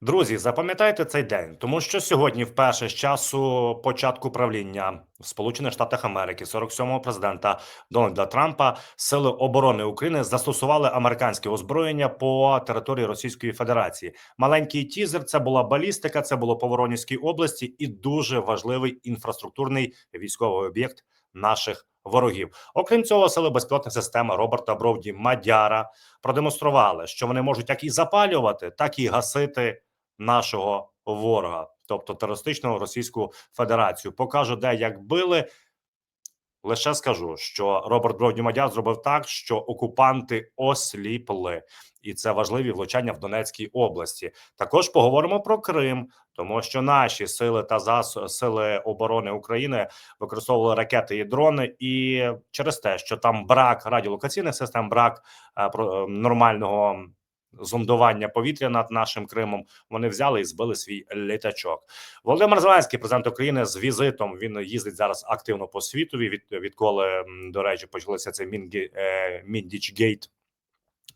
Друзі, запам'ятайте цей день, тому що сьогодні, вперше з часу початку правління в Сполучених Штатах Америки, 47-го президента Дональда Трампа, сили оборони України застосували американське озброєння по території Російської Федерації. Маленький тізер це була балістика, це було по Воронізькій області, і дуже важливий інфраструктурний військовий об'єкт наших ворогів. Окрім цього, сили безпілотних систем Роберта Бровді Мадяра продемонстрували, що вони можуть як і запалювати, так і гасити нашого ворога, тобто терористичну Російську Федерацію. Покажу, де як били. Лише скажу, що Роберт Бровді зробив так, що окупанти осліпли, і це важливі влучання в Донецькій області. Також поговоримо про Крим, тому що наші сили та зас... сили оборони України використовували ракети і дрони, і через те, що там брак радіолокаційних систем, брак е, про е, нормального зондування повітря над нашим Кримом. Вони взяли і збили свій літачок. Володимир Зеленський, президент України, з візитом він їздить зараз активно по світові. Від відколи до речі, почалося це Мінгі е, Міндічгейт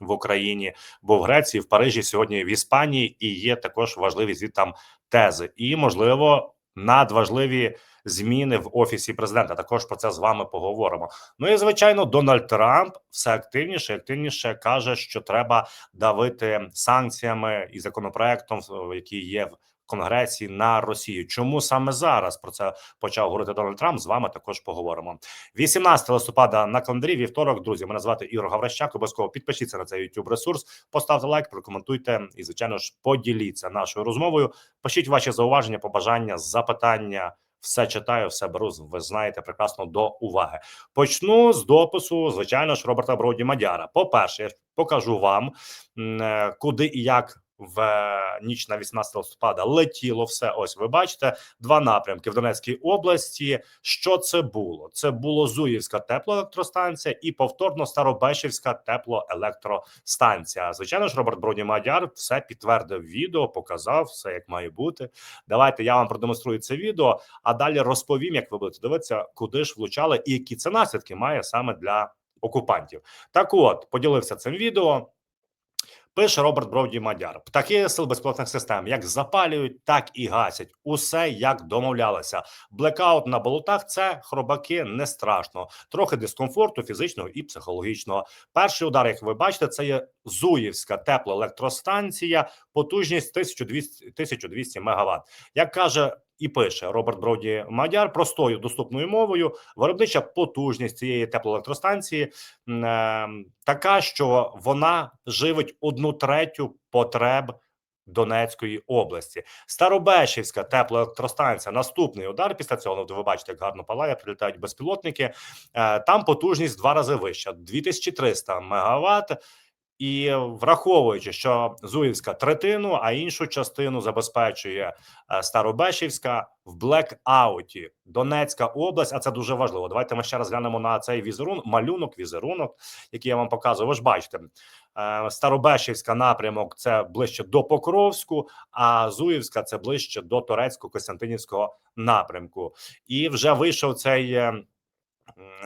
в Україні, бо в Греції, в Парижі, сьогодні в Іспанії, і є також важливі звід там тези, і можливо надважливі зміни в офісі президента. Також про це з вами поговоримо. Ну і звичайно, Дональд Трамп все активніше, активніше каже, що треба давити санкціями і законопроектом, який є в. Конгресі на Росію, чому саме зараз про це почав говорити Дональд Трамп? З вами також поговоримо. 18 листопада на календарі вівторок. Друзі, мене звати Ігор Гаврищак. Обов'язково підпишіться на цей YouTube ресурс, поставте лайк, прокоментуйте і, звичайно ж, поділіться нашою розмовою. Пишіть ваші зауваження, побажання, запитання. Все читаю, все беру. Ви знаєте прекрасно до уваги. Почну з допису, звичайно ж, Роберта Броді Мадяра. По перше, я покажу вам е, куди і як. В е, ніч на 18 листопада летіло все. Ось ви бачите два напрямки в Донецькій області. Що це було? Це було Зуївська теплоелектростанція і повторно Старобешівська теплоелектростанція. Звичайно ж, Роберт Броді Мадяр все підтвердив відео, показав все як має бути. Давайте я вам продемонструю це відео, а далі розповім, як ви будете дивитися, куди ж влучали і які це наслідки має саме для окупантів. Так, от поділився цим відео. Пише Роберт Бровді Мадяр. Птахи сил безпілотних систем як запалюють, так і гасять. Усе як домовлялися. Блекаут на болотах це хробаки не страшно. Трохи дискомфорту фізичного і психологічного. Перший удар, як ви бачите, це є Зуївська теплоелектростанція, потужність 1200, 1200 МВт. Як каже і пише Роберт Броді Мадяр простою доступною мовою. Виробнича потужність цієї теплоелектростанції е, така, що вона живить одну третю потреб. Донецької області, Старобешівська теплоелектростанція. Наступний удар після цього. Ну, ви бачите, як гарно палає, прилітають безпілотники. Е, Там потужність в два рази вища 2300 мегаватт. І враховуючи, що Зуївська третину, а іншу частину забезпечує е, Старобешівська в блекауті Донецька область. А це дуже важливо. Давайте ми ще раз глянемо на цей візерунок, малюнок, візерунок, який я вам показую. Ви ж бачите, е, Старобешівська напрямок це ближче до Покровську, а Зуївська це ближче до Турецько-Костянтинівського напрямку. І вже вийшов цей е,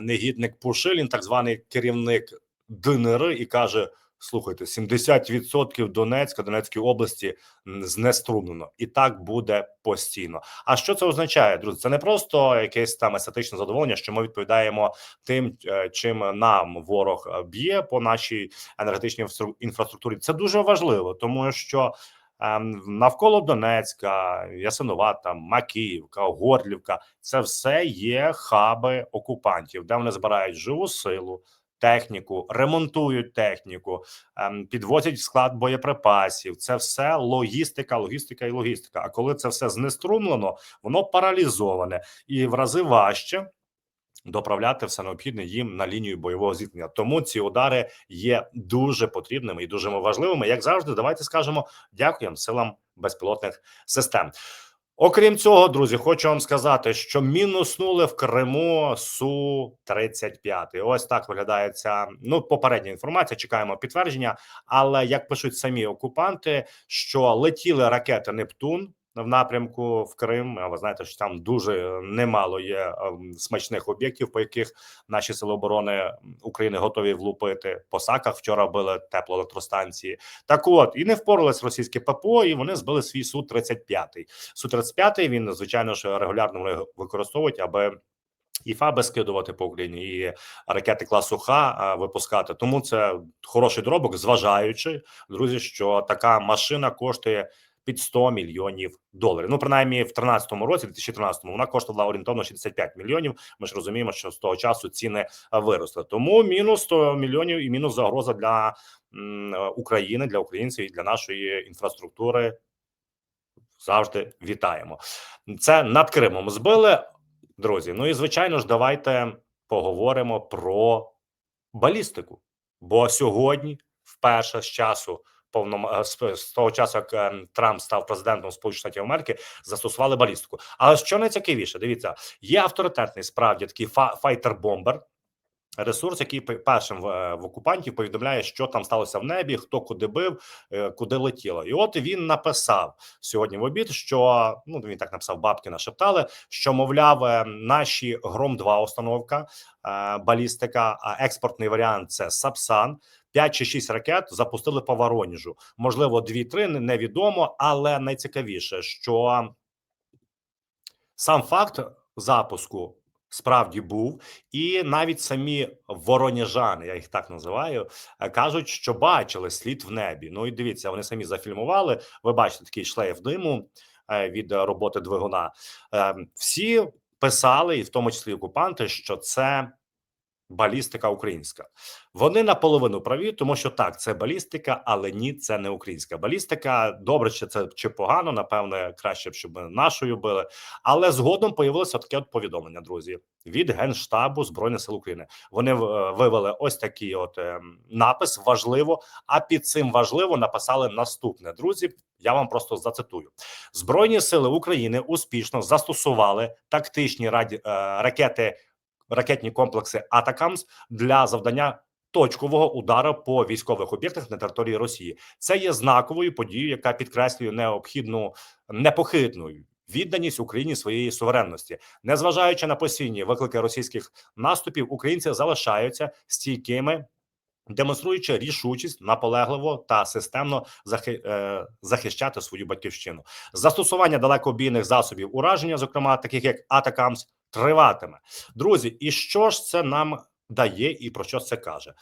негідник Пушилін, так званий керівник ДНР, і каже. Слухайте, 70% Донецька, Донецької області знеструмлено, і так буде постійно. А що це означає, друзі? Це не просто якесь там естетичне задоволення, що ми відповідаємо тим, е, чим нам ворог е, б'є по нашій енергетичній інфраструк- інфраструктурі. Це дуже важливо, тому що ем, навколо Донецька, Ясинувата, Макіївка, Горлівка це все є хаби окупантів, де вони збирають живу силу техніку, ремонтують техніку, ем, підвозять в склад боєприпасів. Це все логістика, логістика і логістика. А коли це все знеструмлено, воно паралізоване і в рази важче. Доправляти все необхідне їм на лінію бойового зіткнення. Тому ці удари є дуже потрібними і дуже важливими. Як завжди, давайте скажемо дякуємо силам безпілотних систем. Окрім цього, друзі, хочу вам сказати, що мінуснули в Криму су 35 Ось так виглядає ця ну попередня інформація. Чекаємо підтвердження. Але як пишуть самі окупанти, що летіли ракети Нептун в напрямку в Крим. А ви знаєте, що там дуже немало є ем, смачних об'єктів, по яких наші сили оборони України готові влупити. По саках вчора били теплоелектростанції. Так, от і не впоралось російське ППО, і вони збили свій су 35 Су 35 Він звичайно ж регулярно використовують, аби і ФАБи скидувати по Україні, і ракети класу Х випускати. Тому це хороший дробок, зважаючи друзі, що така машина коштує під 100 мільйонів доларів. Ну, принаймні, в 2013 році, 2013 вона коштувала орієнтовно 65 мільйонів. Ми ж розуміємо, що з того часу ціни виросли. Тому мінус 100 мільйонів і мінус загроза для України, для українців і для нашої інфраструктури. Завжди вітаємо. Це над Кримом збили. Друзі, ну і звичайно ж, давайте поговоримо про балістику. Бо сьогодні, вперше з часу повном з, з того часу, як е, Трамп став президентом Сполучених Штатів Америки, застосували балістику. Але що найцікавіше, дивіться, є авторитетний справді такий файтер-бомбер. Ресурс, який першим в, е, в окупантів повідомляє, що там сталося в небі, хто куди бив, е, куди летіло. І от він написав сьогодні в обід, що ну він так написав, бабки нашептали, що мовляв, е, наші гром 2 установка е, балістика, а експортний варіант це Сапсан. 5 чи 6 ракет запустили по Вороніжу. Можливо, 2-3, невідомо, але найцікавіше, що сам факт запуску справді був, і навіть самі вороніжани, я їх так називаю, е, кажуть, що бачили слід в небі. Ну і дивіться, вони самі зафільмували. Ви бачите такий шлейф диму е, від роботи двигуна. Е, Всі писали, і в тому числі окупанти, що це. Балістика українська. Вони наполовину праві, тому що так, це балістика, але ні, це не українська балістика. Добре, чи це чи погано, напевне, краще б, щоб нашою били. Але згодом появилося таке от повідомлення, друзі, від Генштабу Збройних сил України. Вони е, вивели ось такий от е, напис важливо. А під цим важливо написали наступне. Друзі, я вам просто зацитую: Збройні сили України успішно застосували тактичні раді, е, ракети ракетні комплекси Атакамс для завдання точкового удару по військових об'єктах на території Росії. Це є знаковою подією, яка підкреслює необхідну непохитну відданість Україні своєї суверенності, незважаючи на постійні виклики російських наступів, українці залишаються стійкими. Демонструючи рішучість наполегливо та системно захи, е, захищати свою батьківщину, застосування далекобійних засобів ураження, зокрема таких як Атакамс, триватиме. Друзі, і що ж це нам дає, і про що це каже?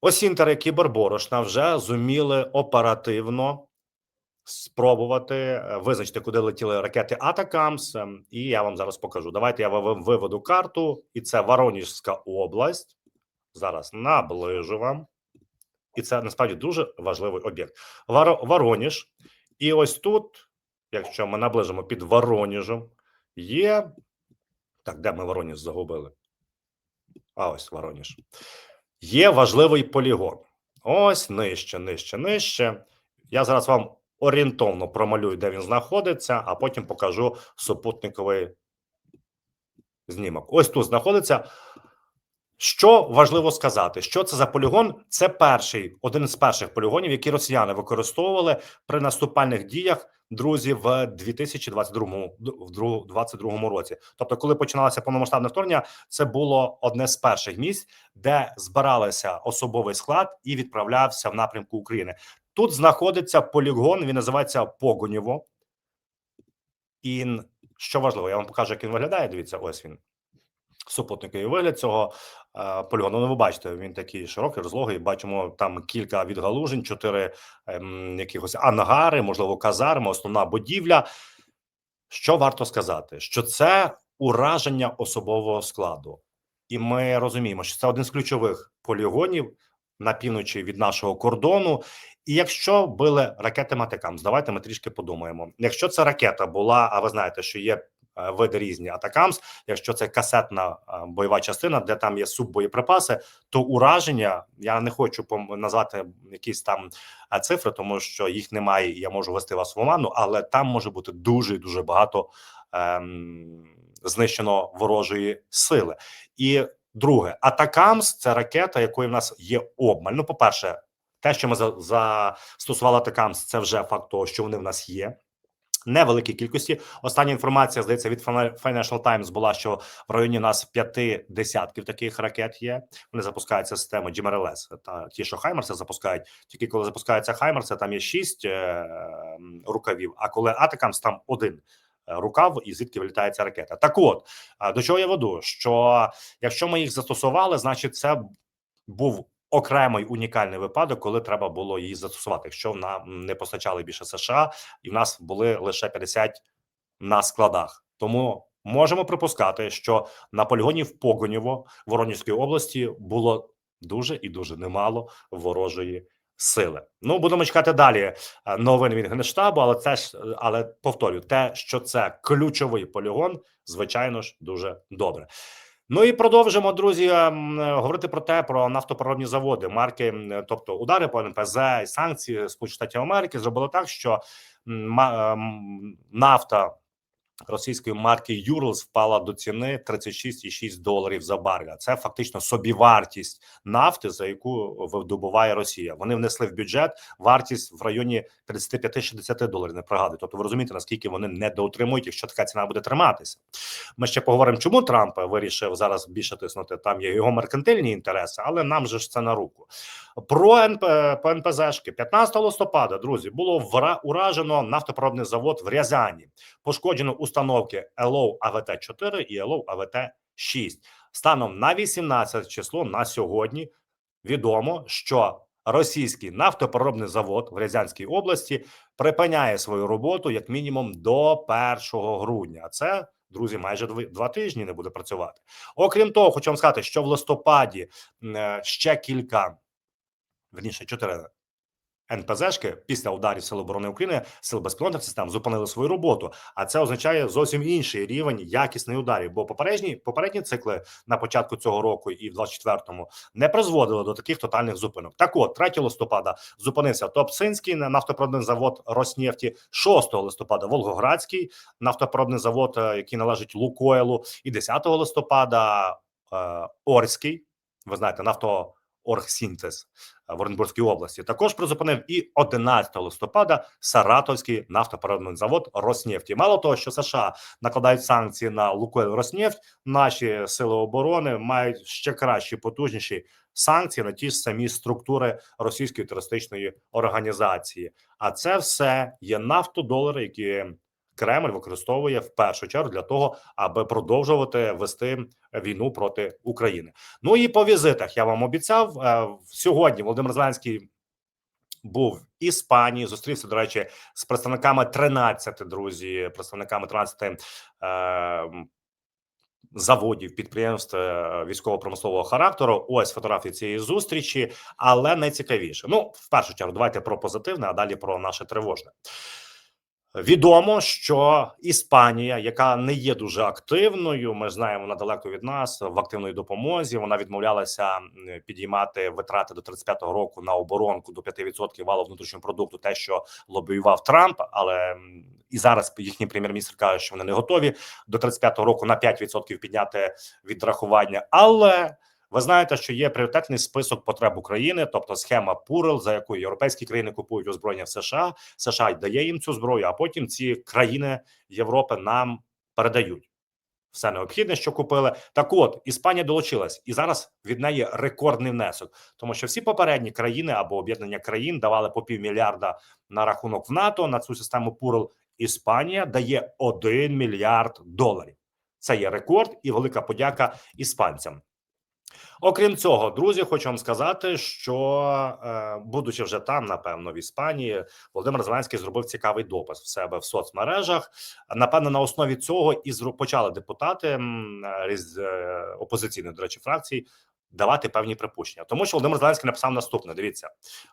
Осінтери Кіберборошна вже зуміли оперативно спробувати е, визначити, куди летіли ракети Атакамс. Ем, І я вам зараз покажу. Давайте я вам виведу карту, і це Воронежська область. Зараз наближу вам. І це насправді дуже важливий об'єкт. Вороніж. І ось тут, якщо ми наближимо під Вороніжем, є. Так, де ми Вороніж загубили? А ось Вороніж. Є важливий полігон. Ось нижче, нижче, нижче. Я зараз вам орієнтовно промалюю, де він знаходиться, а потім покажу супутниковий знімок. Ось тут знаходиться. Що важливо сказати, що це за полігон? Це перший один з перших полігонів, які росіяни використовували при наступальних діях друзі в 2022 в 2022 році. Тобто, коли починалося повномасштабне вторгнення, це було одне з перших місць, де збиралися особовий склад і відправлявся в напрямку України. Тут знаходиться полігон. Він називається Погонєво. І що важливо, я вам покажу, як він виглядає. Дивіться, ось він супутниковий вигляд цього е, полігону. Ну, ви бачите, він такий широкий, розлогий. Бачимо там кілька відгалужень, чотири ем, якихось ангари, можливо, казарми, основна будівля. Що варто сказати? Що це ураження особового складу, і ми розуміємо, що це один з ключових полігонів на півночі від нашого кордону. І якщо били ракети Матикам, давайте ми трішки подумаємо. Якщо це ракета була, а ви знаєте, що є види різні Атакамс, якщо це касетна е, бойова частина, де там є суббоєприпаси, то ураження я не хочу назвати якісь там е, цифри, тому що їх немає. і Я можу вести вас в оману, але там може бути дуже і дуже багато ем, знищено ворожої сили. І друге, Атакамс це ракета, якої в нас є обмаль. Ну, по перше, те, що ми за- застосували Атакамс, це вже факт того, що вони в нас є. Невеликій кількості. Остання інформація здається від Financial Times була, що в районі нас п'яти десятків таких ракет є. Вони запускаються системи GMRLS. Та ті, що Хаймерси запускають, тільки коли запускаються Хаймерси, там є шість е, рукавів. А коли Атакамс, там один. е, Рукав і звідки вилітає ракета. Так, от до чого я веду? Що якщо ми їх застосували, значить це був окремий унікальний випадок, коли треба було її застосувати. Якщо нам не постачали більше США, і в нас були лише 50 на складах. Тому можемо припускати, що на полігоні в Погонєво Воронівської області було дуже і дуже немало ворожої сили. Ну будемо чекати далі е, новин від генштабу, але це ж е, але повторю, те, що це ключовий полігон, звичайно ж, дуже добре. Ну і продовжимо, друзі, говорити про те, про нафтопереробні заводи, марки, тобто удари по НПЗ і санкції Сполучених Штатів Америки зробили так, що нафта російської марки Юрлс впала до ціни 36,6 доларів за барель. Це фактично собівартість нафти, за яку видобуває Росія. Вони внесли в бюджет вартість в районі 35-60 доларів. Не пригадую. Тобто, ви розумієте, наскільки вони недоотримують, якщо така ціна буде триматися. Ми ще поговоримо, чому Трамп вирішив зараз більше тиснути. Там є його меркантильні інтереси, але нам же ж це на руку. Про НП НПЗшки 15 листопада, друзі, було вра- уражено нафтопереробний завод в Рязані. Пошкоджено установки ЕЛО АВТ 4 і ЕЛО АВТ 6. Станом на 18 число на сьогодні відомо, що російський нафтопереробний завод в Рязанській області припиняє свою роботу як мінімум до 1 грудня. А це друзі, майже два тижні не буде працювати. Окрім того, хочу вам сказати, що в листопаді е, ще кілька верніше чотири НПЗшки після ударів Сил оборони України, сил безпілотних систем зупинили свою роботу. А це означає зовсім інший рівень якісних ударів. Бо попередні попередні цикли на початку цього року і в 24-му не призводили до таких тотальних зупинок. Так, от 3 листопада зупинився Топсинський нафтопереробний завод Роснефті, 6 листопада Волгоградський нафтопереробний завод, е, який належить Лукойлу, і 10 листопада е, Орський. Ви знаєте, нафто. Оргсінтез в Оренбурзькій області також призупинив і 11 листопада Саратовський нафтопереробний завод Роснефті. Мало того, що США накладають санкції на Лукойл Роснефть, наші сили оборони мають ще кращі, потужніші санкції на ті ж самі структури російської терористичної організації. А це все є нафтодолари, які Кремль використовує в першу чергу для того, аби продовжувати вести війну проти України. Ну і по візитах я вам обіцяв е, сьогодні. Володимир Зеленський був в Іспанії. Зустрівся до речі з представниками 13, друзі, представниками 13 е, заводів підприємств е, військово-промислового характеру. Ось фотографії цієї зустрічі, але найцікавіше. Ну, в першу чергу, давайте про позитивне, а далі про наше тривожне. Відомо, що Іспанія, яка не є дуже активною, ми знаємо вона далеко від нас в активної допомозі. Вона відмовлялася підіймати витрати до 35-го року на оборонку до 5% валу внутрішнього продукту, те, що лобіював Трамп. Але і зараз їхній прем'єр-міністр каже, що вони не готові до 35-го року на 5% підняти відрахування. Але ви знаєте, що є пріоритетний список потреб України, тобто схема Пурел, за якою європейські країни купують озброєння в США. США дає їм цю зброю, а потім ці країни Європи нам передають все необхідне, що купили. Так, от Іспанія долучилась, і зараз від неї рекордний внесок, тому що всі попередні країни або об'єднання країн давали по півмільярда на рахунок в НАТО на цю систему Пурел. Іспанія дає 1 мільярд доларів. Це є рекорд і велика подяка іспанцям. Окрім цього, друзі, хочу вам сказати, що е, будучи вже там, напевно, в Іспанії, Володимир Зеленський зробив цікавий допис в себе в соцмережах. Напевно, на основі цього і почали депутати е, е, опозиційної, до речі, фракцій давати певні припущення. Тому що Володимир Зеленський написав наступне: дивіться,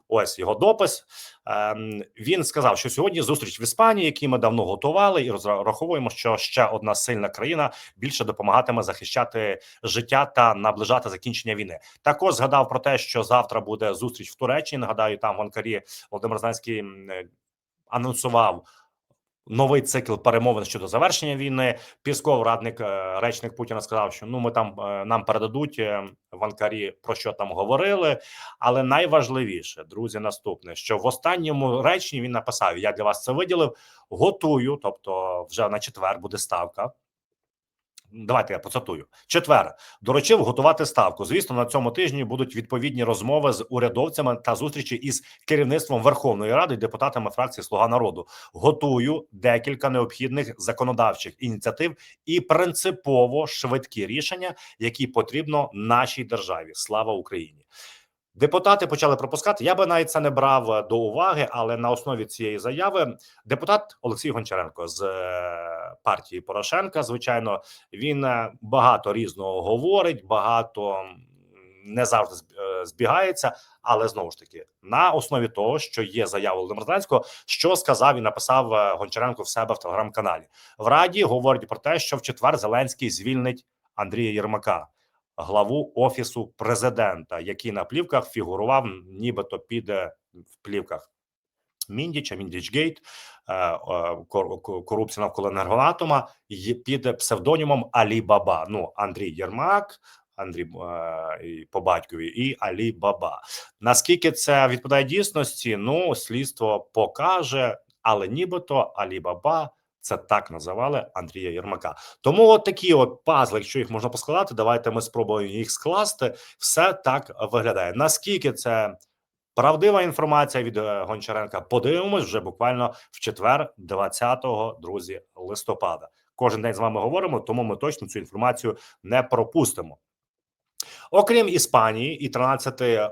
ось його допис. Ем, Він сказав, що сьогодні зустріч в Іспанії, які ми давно готували, і розраховуємо, що ще одна сильна країна більше допомагатиме захищати життя та наближати закінчення війни. Також згадав про те, що завтра буде зустріч в Туреччині. Нагадаю, там в Анкарі Володимир Зеленський е, анонсував новий цикл перемовин щодо завершення війни. Пісков, радник е, речник Путіна, сказав, що ну ми там е, нам передадуть е, в Анкарі про що там говорили. Але найважливіше, друзі, наступне, що в останньому реченні він написав: Я для вас це виділив. Готую, тобто, вже на четвер буде ставка. Давайте я поцитую. Четвер доручив готувати ставку. Звісно, на цьому тижні будуть відповідні розмови з урядовцями та зустрічі із керівництвом Верховної Ради і депутатами фракції Слуга народу. Готую декілька необхідних законодавчих ініціатив і принципово швидкі рішення, які потрібно нашій державі. Слава Україні! Депутати почали пропускати. Я би навіть це не брав е, до уваги, але на основі цієї заяви депутат Олексій Гончаренко з е, партії Порошенка, звичайно, він е, багато різного говорить, багато не завжди збігається. Але знову ж таки, на основі того, що є заява Володимира Зеленського, що сказав і написав Гончаренко в себе в телеграм-каналі. В Раді говорять про те, що в четвер Зеленський звільнить Андрія Єрмака главу офісу президента, який на плівках фігурував, нібито під е, в плівках Міндіча, Міндічгейт, е, е, кор- кор- корупція навколо енергоатома є під псевдонімом Алі Баба. Ну Андрій Єрмак. Андрій е, по батькові і Алі Баба. Наскільки це відповідає дійсності? Ну, слідство покаже, але нібито Алі Баба це так називали Андрія Єрмака. Тому от такі от пазли, якщо їх можна поскладати, давайте ми спробуємо їх скласти. Все так виглядає. Наскільки це правдива інформація від е, Гончаренка? Подивимось вже буквально в четвер, 20-го, друзі, листопада. Кожен день з вами говоримо, тому ми точно цю інформацію не пропустимо. Окрім Іспанії і 13 е,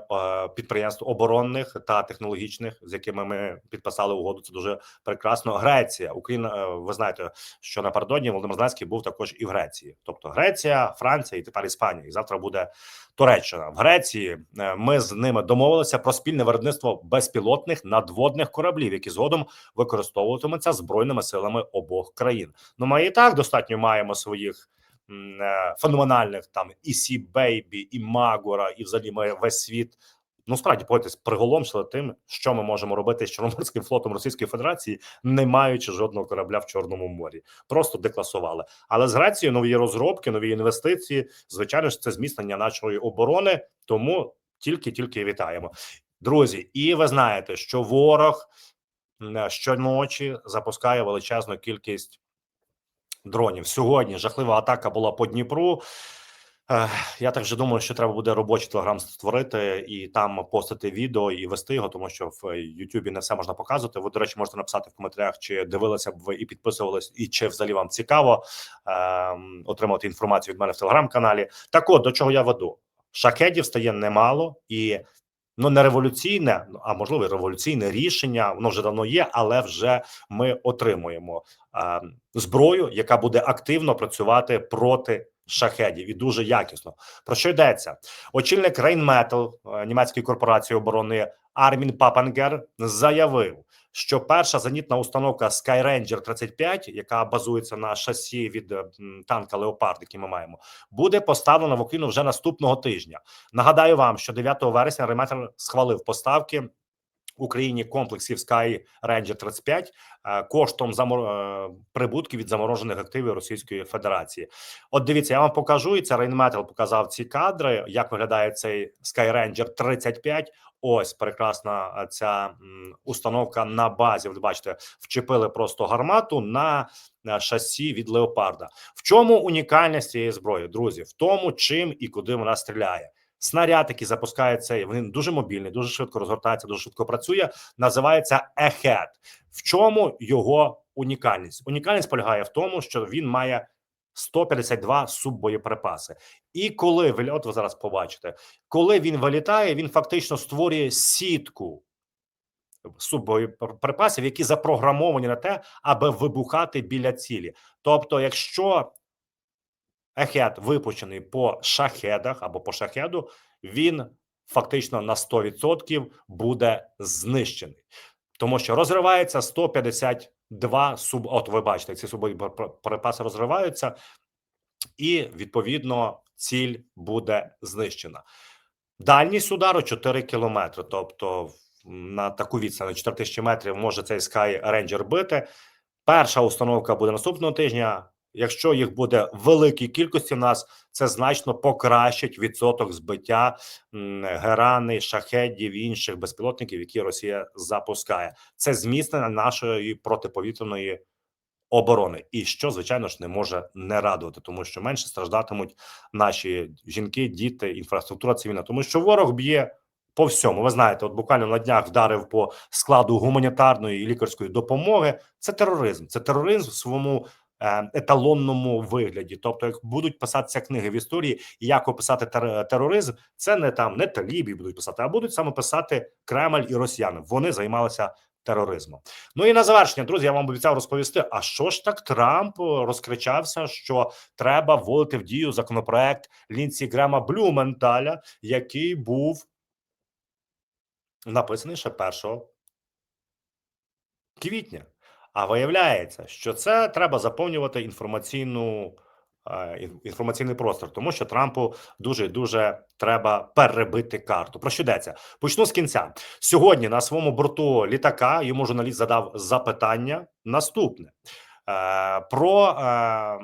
підприємств оборонних та технологічних, з якими ми підписали угоду, це дуже прекрасно. Греція, Україна. е, Ви знаєте, що напередодні Володимир Зеленський був також і в Греції, тобто Греція, Франція і тепер Іспанія. І завтра буде Туреччина. В Греції е, ми з ними домовилися про спільне виробництво безпілотних надводних кораблів, які згодом використовуватимуться збройними силами обох країн. Ну, ми і так достатньо маємо своїх феноменальних там і Сі Бейбі, і Магора, і взагалі ми весь світ. Ну, справді погодьтесь, приголомшили тим, що ми можемо робити з Чорноморським флотом Російської Федерації, не маючи жодного корабля в Чорному морі. Просто декласували. Але з Грецією нові розробки, нові інвестиції. Звичайно ж, це зміцнення нашої оборони. Тому тільки-тільки вітаємо, друзі. І ви знаєте, що ворог щоночі запускає величезну кількість дронів. Сьогодні жахлива атака була по Дніпру. Е, Я так вже думаю, що треба буде робочий телеграм створити і там постити відео і вести його, тому що в Ютубі не все можна показувати. Ви, до речі, можете написати в коментарях, чи дивилися б ви і підписувались, і чи взагалі вам цікаво ем, отримати інформацію від мене в телеграм-каналі. Так от до чого я веду? Шахедів стає немало і. Ну, не революційне, а можливо, революційне рішення. Воно вже давно є, але вже ми отримуємо е, зброю, яка буде активно працювати проти шахедів і дуже якісно. Про що йдеться? Очільник е, німецької корпорації оборони Армін Папангер заявив, що перша зенітна установка Skyranger 35, яка базується на шасі від танка Леопард, який ми маємо, буде поставлена в Україну вже наступного тижня. Нагадаю вам, що 9 вересня Rheinmetall схвалив поставки. Україні комплексів Sky Ranger 35 е, коштом замор... е, прибутків від заморожених активів Російської Федерації. От дивіться, я вам покажу, і це Rheinmetall показав ці кадри. Як виглядає цей Sky Ranger 35. Ось прекрасна е, ця установка на базі. Ви бачите, вчепили просто гармату на шасі від леопарда. В чому унікальність цієї зброї, друзі? В тому, чим і куди вона стріляє. Снаряд, який запускається, він дуже мобільний, дуже швидко розгортається, дуже швидко працює. Називається Ехет. В чому його унікальність? Унікальність полягає в тому, що він має 152 суббоєприпаси. І коли от ви зараз побачите, коли він вилітає, він фактично створює сітку суббоєприпасів, які запрограмовані на те, аби вибухати біля цілі. Тобто, якщо Ехет випущений по шахедах або по шахеду, він фактично на 100% буде знищений, тому що розривається 152 суб. От ви бачите, ці суббоєприпаси розриваються, і відповідно ціль буде знищена. Дальність удару 4 кілометри. Тобто, на таку відстань на 4 метрів може цей Sky Ranger бити. Перша установка буде наступного тижня. Якщо їх буде в великій кількості, в нас це значно покращить відсоток збиття герани, шахедів і інших безпілотників, які Росія запускає. Це зміцнення нашої протиповітряної оборони, і що звичайно ж не може не радувати, тому що менше страждатимуть наші жінки, діти, інфраструктура цивільна, тому що ворог б'є. По всьому, ви знаєте, от буквально на днях вдарив по складу гуманітарної і лікарської допомоги. Це тероризм. Це тероризм в своєму еталонному вигляді. Тобто, як будуть писатися книги в історії, як описати тер- тероризм, це не там не талібі будуть писати, а будуть саме писати Кремль і Росіяни. Вони займалися тероризмом. Ну і на завершення, друзі, я вам обіцяв розповісти. А що ж так Трамп розкричався, що треба вводити в дію законопроект Лінсі Грема Блюменталя, який був написаний ще 1 квітня. А виявляється, що це треба заповнювати інформаційну е, інформаційний простор, тому що Трампу дуже дуже треба перебити карту. Про що йдеться? Почну з кінця. Сьогодні на своєму борту літака йому журналіст задав запитання наступне е, про е,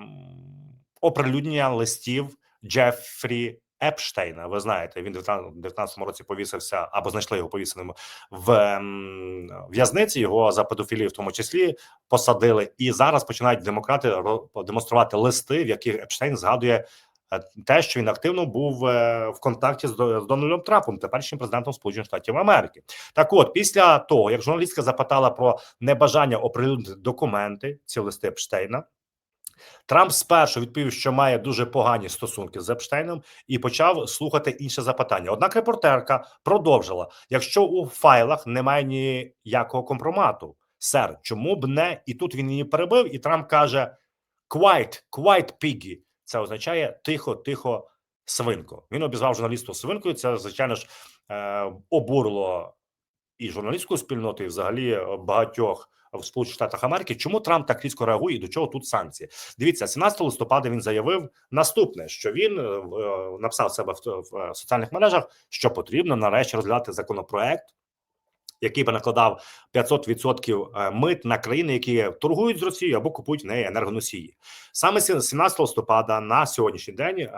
оприлюднення листів Джефрі Епштейна. Ви знаєте, він в 19 році повісився або знайшли його повісеним в ем, в'язниці. Його за педофілію, в тому числі, посадили. І зараз починають демократи демонструвати листи, в яких Епштейн згадує. е, Те, що він активно був е, в контакті з Дональдом Трампом, теперішнім президентом Сполучених Штатів Америки. Так, от після того, як журналістка запитала про небажання оприлюднити документи, ці листи Епштейна, Трамп спершу відповів, що має дуже погані стосунки з Епштейном, і почав слухати інше запитання. Однак репортерка продовжила: якщо у файлах немає ніякого компромату, сер, чому б не? І тут він її перебив, і Трамп каже: Quiet, quiet piggy. Це означає тихо, тихо, свинко. Він обізвав журналісту свинкою. Це звичайно ж е, обурило і журналістську спільноту, і взагалі багатьох в Сполучених Штатах Америки. Чому Трамп так різко реагує і до чого тут санкції? Дивіться, 17 листопада він заявив наступне: що він е, е, написав себе в, в е, соціальних мережах, що потрібно нарешті розглядати законопроект. Який би накладав 500% е, мит на країни, які торгують з Росією або купують в неї енергоносії, саме сі- 17 листопада на сьогоднішній день е,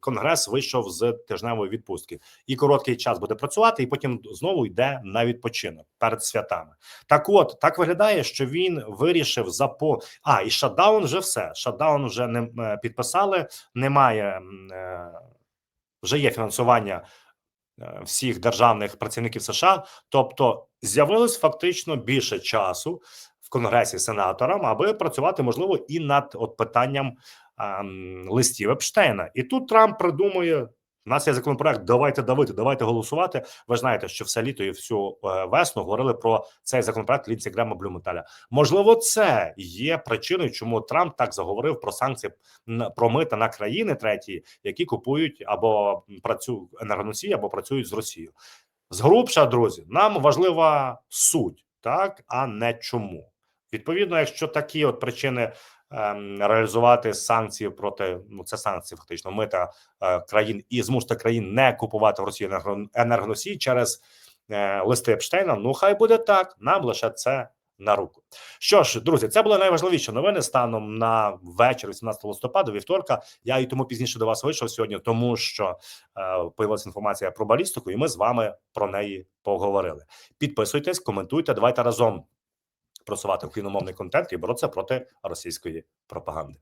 Конгрес вийшов з тижневої відпустки і короткий час буде працювати, і потім знову йде на відпочинок перед святами. Так, от так виглядає, що він вирішив запо. А і шатдаун вже все. Шатдаун вже не е, підписали. Немає вже є фінансування всіх державних працівників США. Тобто з'явилось фактично більше часу в конгресі сенаторам, аби працювати можливо і над от питанням ем, листів Епштейна. І тут Трамп придумує. У нас є законопроект. Давайте давити, давайте голосувати. Ви знаєте, що все літо і всю е, весну говорили про цей законопроект Лінці Грема Блюменталя. Можливо, це є причиною, чому Трамп так заговорив про санкції про мита на країни треті, які купують або працюють енергоносії, або працюють з Росією. Згрубша, друзі, нам важлива суть, так а не чому. Відповідно, якщо такі от причини реалізувати санкції проти ну це санкції, фактично мита е, країн і змусити країн не купувати в Росії енерго- енергоносії через е, листи Епштейна. Ну хай буде так. Нам лише це на руку. Що ж, друзі, це були найважливіші новини станом на вечір 18 листопада, вівторка. Я і тому пізніше до вас вийшов сьогодні, тому що е, появилася інформація про балістику, і ми з вами про неї поговорили. Підписуйтесь, коментуйте. Давайте разом просувати україномовний контент і боротися проти російської пропаганди.